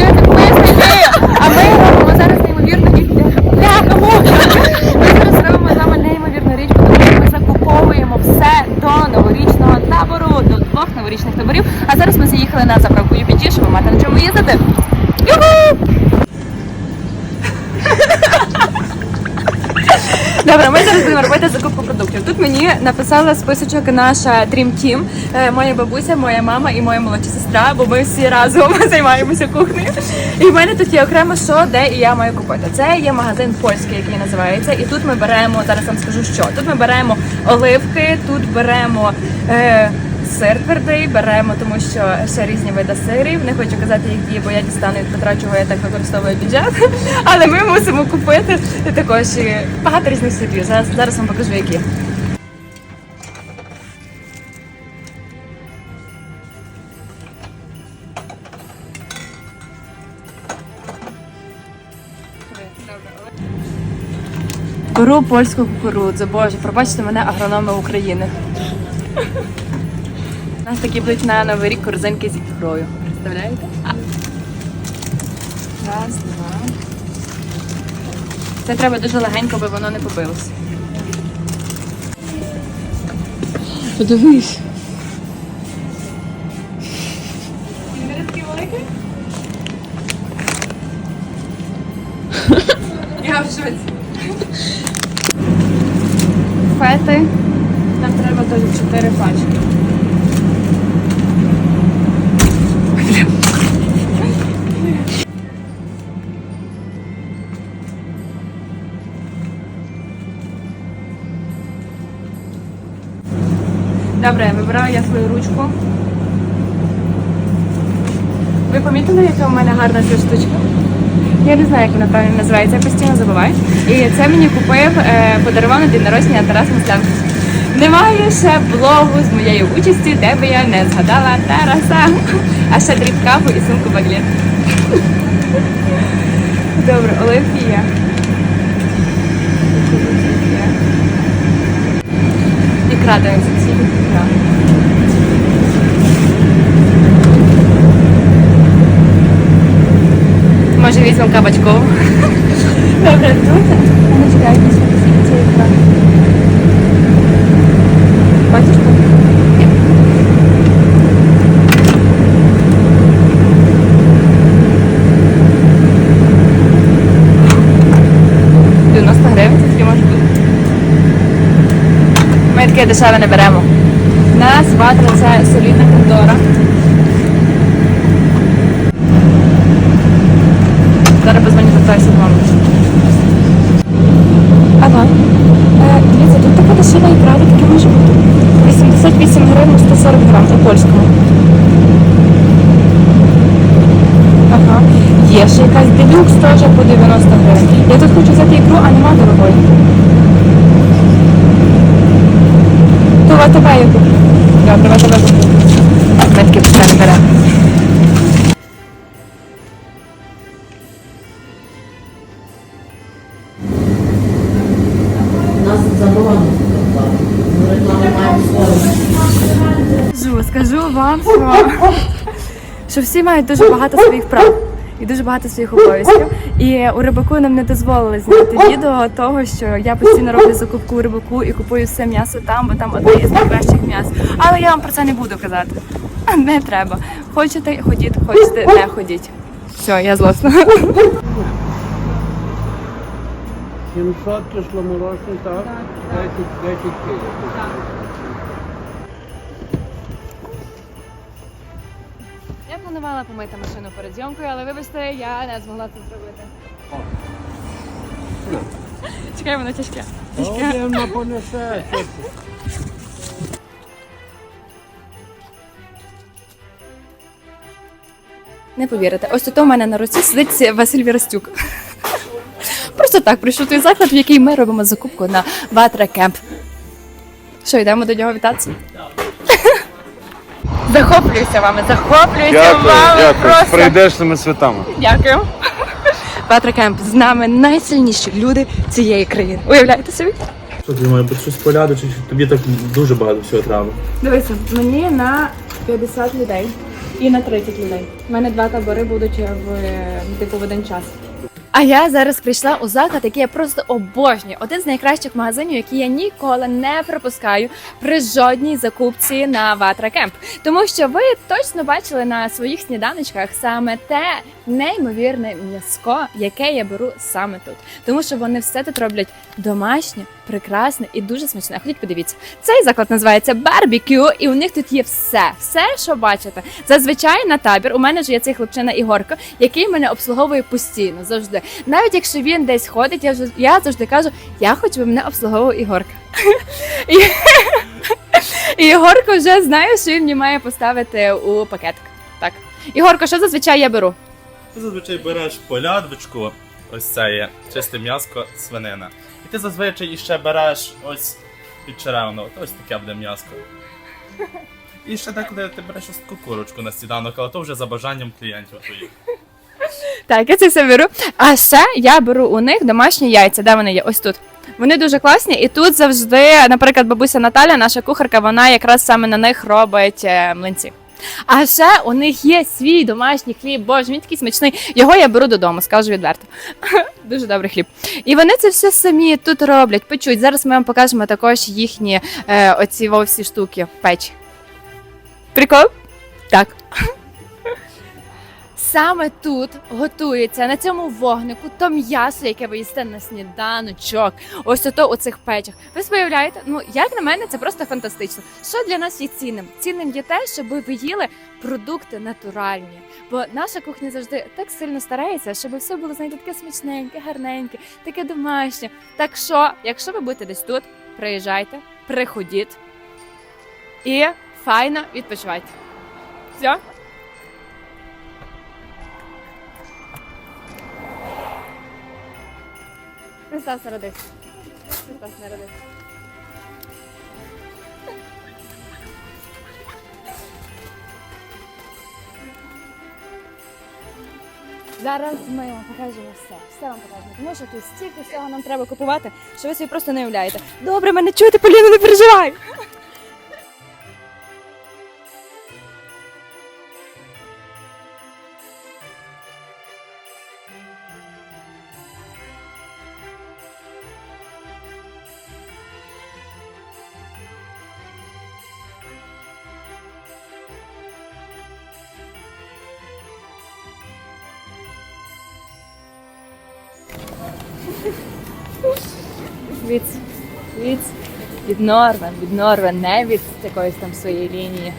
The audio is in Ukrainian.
людини пояснити, а ми робимо зараз неймовірну річ. Ми зараз робимо з вами неймовірну річ, тому ми закуповуємо все до новорічного табору, до двох новорічних таборів. А зараз ми заїхали на заправку UPG, щоб мати на чому їздити. Юху! Добре, ми будемо робити закупку продуктів. Тут мені написала списочок наша Dream Team, е, моя бабуся, моя мама і моя молодша сестра, бо ми всі разом займаємося кухнею. І в мене тут є окремо що, де і я маю купити. Це є магазин польський, який називається. І тут ми беремо, зараз вам скажу що. Тут ми беремо оливки, тут беремо. Е, Сир твердий беремо, тому що ще різні види сирів. Не хочу казати, які, бо я дістану від Петра, чого я так використовую бюджет. Але ми мусимо купити також і багато різних сирів. Зараз, зараз вам покажу, які. Беру польську кукурудзу. Боже, пробачте мене агрономи України. У нас такі будуть на новий рік корзинки з ікрою. Представляєте? Раз, два. Це треба дуже легенько, бо воно не побилося. Подивись. Я в шоці. Фети. Нам треба теж 4 пачки. Добре, вибираю я свою ручку. Ви помітили, яка у мене гарна ця штучка? Я не знаю, як вона правильно називається, я постійно забуваю. І це мені купив, е, подарував на день народження Тарас Масленко. Немає ще блогу з моєю участю, де би я не згадала Тараса. А ще дріб каву і сумку баглет. Добре, оливки є. Є. Ікра дивиться, всі ікра. Може візьмемо кабачкову. Добре, тут. Не чекайте, ікра. Бачиш тут? Ні. – 90 гривень, може бути. Ми таке дешеве не беремо. Нас ватра це солідна контора. Зараз позвоню питаюся вам. Ага. Е, дивіться, тут така дешева ікра, таке може бути. 88 гривень 140 грам у польському. Ага. Є ще якась делюкс теж по 90 гривень. Я тут хочу взяти ікру, а нема дорогої. То в АТБ я куплю. Добре, в АТБ куплю. Ми таки не беремо. Скажу, вам, що, що всі мають дуже багато своїх прав і дуже багато своїх обов'язків. І у рибаку нам не дозволили зняти відео того, що я постійно роблю закупку у рибаку і купую все м'ясо там, бо там одне із найкращих м'яс. Але я вам про це не буду казати. Не треба. Хочете, ходіть, хочете, не ходіть. Все, я злосна. 700 кисломолочний, так? 10, 10 кг. Я планувала помити машину перед зйомкою, але вибачте, я не змогла це зробити. Чекай, воно тяжке. Вона понесе. Не повірите, ось тут у мене на руці сидить Василь Вірастюк. Просто так прийшов той заклад, в який ми робимо закупку на Ватра Кемп. Що, йдемо до нього вітатися? Захоплююся вами, захоплююся Дякую, вами. дякую. Просто Прийдеш цими святами. дякую. Ватра Кемп з нами найсильніші люди цієї країни. Уявляєте собі? Що має бути щось поляду, чи тобі так дуже багато всього треба? Дивися, мені на 50 людей і на 30 людей. У мене два табори будуть в типу в один час. А я зараз прийшла у заклад, який я просто обожнюю. Один з найкращих магазинів, які я ніколи не пропускаю при жодній закупці на Ватра Кемп. Тому що ви точно бачили на своїх сніданочках саме те неймовірне м'яско, яке я беру саме тут. Тому що вони все тут роблять домашнє, прекрасне і дуже смачне. Ходіть, подивіться. Цей заклад називається Барбекю, і у них тут є все, все, що бачите. Зазвичай на табір у мене ж є цей хлопчина Ігорко, який мене обслуговує постійно завжди. Навіть якщо він десь ходить, я я завжди кажу, я хочу, щоб мене обслуговував Ігорка. І, Ігорко вже знає, що він мені має поставити у пакетик. Так. Ігорко, що зазвичай я беру? Ти зазвичай береш полядвичку, ось це є чисте м'яско, свинина. І ти зазвичай іще береш ось під черевну, от ось таке буде м'яско. І ще деколи ти береш ось таку курочку на сніданок, але то вже за бажанням клієнтів твоїх. Так, я це все беру. А ще я беру у них домашні яйця. Де вони є? Ось тут. Вони дуже класні, і тут завжди, наприклад, бабуся Наталя, наша кухарка, вона якраз саме на них робить е, млинці. А ще у них є свій домашній хліб. Боже, він такий смачний. Його я беру додому, скажу відверто. Дуже добрий хліб. І вони це все самі тут роблять, печуть. Зараз ми вам покажемо також їхні е, оці вовсі штуки штуки печі. Прикол? Так. Саме тут готується на цьому вогнику то м'ясо, яке ви їсте на сніданочок. Ось ото у цих печах. Ви собі уявляєте? Ну як на мене, це просто фантастично. Що для нас є цінним? Цінним є те, щоб ви їли продукти натуральні. Бо наша кухня завжди так сильно старається, щоб все було знаєте, таке смачненьке, гарненьке, таке домашнє. Так що, якщо ви будете десь тут, приїжджайте, приходіть і файно відпочивайте. Все? Христос народився. Христос народився. Зараз ми вам покажемо все. Все вам покажемо. Тому що тут стільки всього нам треба купувати, що ви собі просто не уявляєте. Добре, мене чуєте, Поліна, не переживай. Від, від, від Норвен, від Норвен, не від якоїсь там своєї лінії.